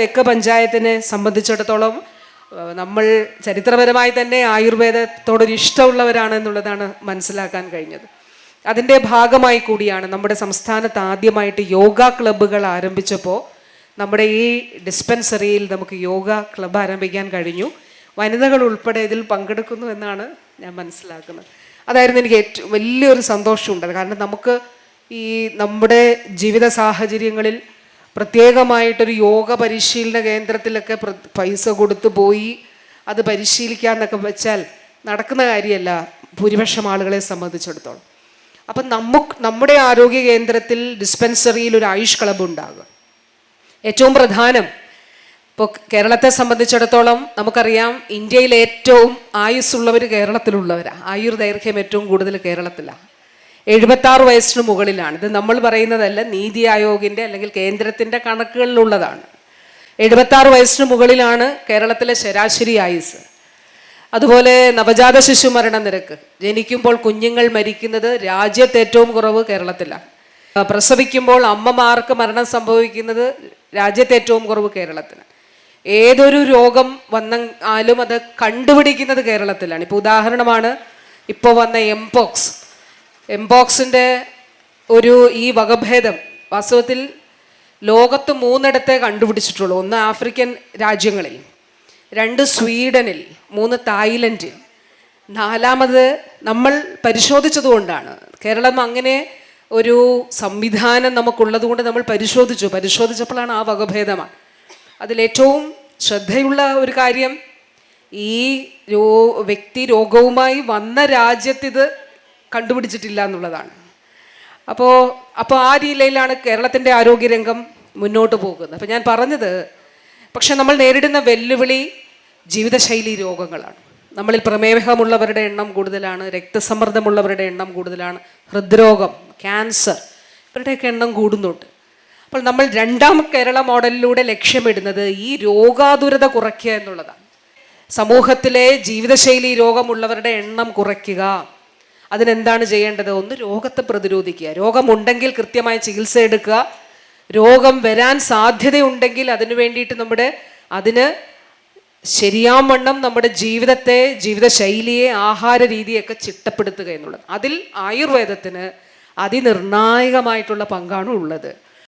തെക്ക് പഞ്ചായത്തിനെ സംബന്ധിച്ചിടത്തോളം നമ്മൾ ചരിത്രപരമായി തന്നെ ആയുർവേദത്തോടൊരു ഇഷ്ടമുള്ളവരാണ് എന്നുള്ളതാണ് മനസ്സിലാക്കാൻ കഴിഞ്ഞത്. അതിന്റെ ഭാഗമായി കൂടിയാണ് നമ്മുടെ സംസ്ഥാനത്ത് ആദ്യമായിട്ട് യോഗ ക്ലബ്ബുകൾ ആരംഭിച്ചപ്പോൾ നമ്മുടെ ഈ ഡിസ്പെൻസറിയിൽ നമുക്ക് യോഗ ക്ലബ്ബ് ആരംഭിക്കാൻ കഴിഞ്ഞു. വനിതകൾ ഉൾപ്പെടെ ഇതിൽ പങ്കെടുക്കുന്നു എന്നാണ് ഞാൻ മനസ്സിലാക്കുന്നത്. അതായിരുന്നു എനിക്ക് ഏറ്റവും വലിയൊരു സന്തോഷമുണ്ട് കാരണം നമുക്ക് ഈ നമ്മുടെ ജീവിത സാഹചര്യങ്ങളിൽ പ്രത്യേകമായിട്ടൊരു യോഗ പരിശീലന കേന്ദ്രത്തിലൊക്കെ പൈസ കൊടുത്ത് പോയി അത് പരിശീലിക്കാന്നൊക്കെ വെച്ചാൽ നടക്കുന്ന കാര്യമല്ല ഭൂരിപക്ഷം ആളുകളെ സംബന്ധിച്ചിടത്തോളം. അപ്പം നമുക്ക് നമ്മുടെ ആരോഗ്യ കേന്ദ്രത്തിൽ ഡിസ്പെൻസറിയിൽ ഒരു ആയുഷ് ക്ലബ് ഉണ്ടാകുക ഏറ്റവും പ്രധാനം ഇപ്പോൾ കേരളത്തെ സംബന്ധിച്ചിടത്തോളം നമുക്കറിയാം ഇന്ത്യയിൽ ഏറ്റവും ആയുസ്സുള്ളവർ കേരളത്തിലുള്ളവരാണ് ആയുർദൈർഘ്യം ഏറ്റവും കൂടുതൽ കേരളത്തിലാണ് എഴുപത്താറ് വയസ്സിന് മുകളിലാണ്. ഇത് നമ്മൾ പറയുന്നതല്ല നീതി ആയോഗിന്റെ അല്ലെങ്കിൽ കേന്ദ്രത്തിന്റെ കണക്കുകളിലുള്ളതാണ്. എഴുപത്താറ് വയസ്സിന് മുകളിലാണ് കേരളത്തിലെ ശരാശരി ആയുസ്. അതുപോലെ നവജാത ശിശു മരണ നിരക്ക്. ജനിക്കുമ്പോൾ കുഞ്ഞുങ്ങൾ മരിക്കുന്നത് രാജ്യത്ത് ഏറ്റവും കുറവ് കേരളത്തിലാണ്. പ്രസവിക്കുമ്പോൾ അമ്മമാർക്ക് മരണം സംഭവിക്കുന്നത് രാജ്യത്ത് ഏറ്റവും കുറവ് കേരളത്തിലാണ്. ഏതൊരു രോഗം വന്നാലും അത് കണ്ടുപിടിക്കുന്നത് കേരളത്തിലാണ്. ഇപ്പോൾ ഉദാഹരണമാണ് ഇപ്പോൾ വന്ന എംപോക്സ് എംപോക്സിന്റെ ഒരു ഈ വകഭേദം വാസ്തവത്തിൽ ലോകത്ത് മൂന്നിടത്തെ കണ്ടുപിടിച്ചിട്ടുള്ളൂ. ഒന്ന് ആഫ്രിക്കൻ രാജ്യങ്ങളിൽ രണ്ട് സ്വീഡനിൽ മൂന്ന് തായ്ലൻഡിൽ. നാലാമത് നമ്മൾ പരിശോധിച്ചതുകൊണ്ടാണ്. കേരളം അങ്ങനെ ഒരു സംവിധാനം നമുക്കുള്ളത് കൊണ്ട് നമ്മൾ പരിശോധിച്ചു. പരിശോധിച്ചപ്പോഴാണ് ആ വകഭേദമാണ്. അതിലേറ്റവും ശ്രദ്ധയുള്ള ഒരു കാര്യം ഈ രോ വ്യക്തി രോഗവുമായി വന്ന രാജ്യത്തിത് കണ്ടുപിടിച്ചിട്ടില്ല എന്നുള്ളതാണ്. അപ്പോൾ അപ്പോൾ ആ രീതിയിലാണ് കേരളത്തിന്റെ ആരോഗ്യരംഗം മുന്നോട്ട് പോകുന്നത്. അപ്പോൾ ഞാൻ പറഞ്ഞത് പക്ഷെ നമ്മൾ നേരിടുന്ന വെല്ലുവിളി ജീവിതശൈലി രോഗങ്ങളാണ്. നമ്മളിൽ പ്രമേഹമുള്ളവരുടെ എണ്ണം കൂടുതലാണ് രക്തസമ്മർദ്ദമുള്ളവരുടെ എണ്ണം കൂടുതലാണ് ഹൃദ്രോഗം ക്യാൻസർ ഇവരുടെയൊക്കെ എണ്ണം കൂടുന്നുണ്ട്. അപ്പോൾ നമ്മൾ രണ്ടാം കേരള മോഡലിലൂടെ ലക്ഷ്യമിടുന്നത് ഈ രോഗാതുരത കുറയ്ക്കുക എന്നുള്ളതാണ്. സമൂഹത്തിലെ ജീവിതശൈലി രോഗമുള്ളവരുടെ എണ്ണം കുറയ്ക്കുക. അതിനെന്താണ് ചെയ്യേണ്ടത്? ഒന്ന് രോഗത്തെ പ്രതിരോധിക്കുക. രോഗമുണ്ടെങ്കിൽ കൃത്യമായ ചികിത്സ എടുക്കുക. രോഗം വരാൻ സാധ്യതയുണ്ടെങ്കിൽ അതിനു വേണ്ടിയിട്ട് നമ്മുടെ അതിന് ശരിയാവണ്ണം നമ്മുടെ ജീവിതത്തെ ജീവിതശൈലിയെ ആഹാര രീതിയൊക്കെ ചിട്ടപ്പെടുത്തുക എന്നുള്ളത്. അതിൽ ആയുർവേദത്തിന് അതിനിർണായകമായിട്ടുള്ള പങ്കാണ് ഉള്ളത്.